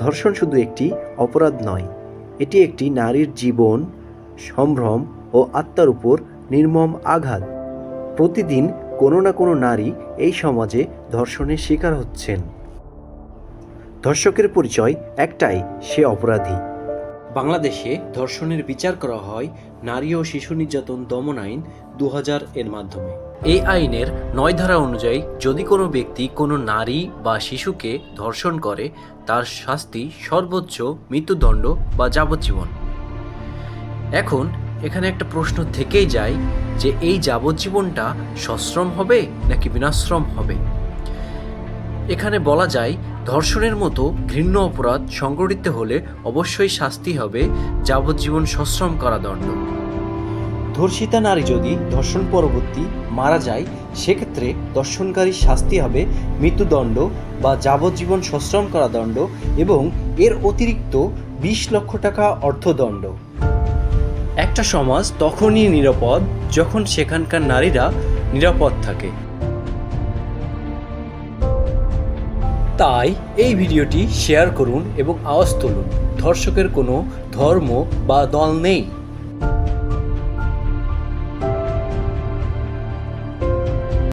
ধর্ষণ শুধু একটি অপরাধ নয়, এটি একটি নারীর জীবন, সম্ভ্রম ও আত্মার উপর নির্মম আঘাত। প্রতিদিন কোনো না কোনো নারী এই সমাজে ধর্ষণের শিকার হচ্ছেন। ধর্ষকের পরিচয় একটাই, সে অপরাধী। বাংলাদেশে ধর্ষণের বিচার করা হয় নারী ও শিশু নির্যাতন দমন আইন দু এর মাধ্যমে। এই আইনের নয় ধারা অনুযায়ী যদি কোনো ব্যক্তি কোনো নারী বা শিশুকে ধর্ষণ করে, তার শাস্তি সর্বোচ্চ মৃত্যুদণ্ড বা যাবজ্জীবন। এখন এখানে একটা প্রশ্ন থেকেই যায় যে এই যাবজ্জীবনটা সশ্রম হবে নাকি বিনাশ্রম হবে? এখানে বলা যায়, ধর্ষণের মতো ঘৃণ্য অপরাধ সংগঠিত হলে অবশ্যই শাস্তি হবে, যাবজ্জীবন সশ্রম কারাদণ্ড। ধর্ষিতা নারী যদি ধর্ষণ পরবর্তী মারা যায়, সেক্ষেত্রে ধর্ষণকারীর শাস্তি হবে মৃত্যুদণ্ড বা যাবজ্জীবন সশ্রম কারাদণ্ড এবং এর অতিরিক্ত বিশ লক্ষ টাকা অর্থদণ্ড। একটা সমাজ তখনই নিরাপদ যখন সেখানকার নারীরা নিরাপদ থাকে। তাই এই ভিডিওটি শেয়ার করুন এবং আওয়াজ তুলুন। ধর্ষকের কোনো ধর্ম বা দল নেই।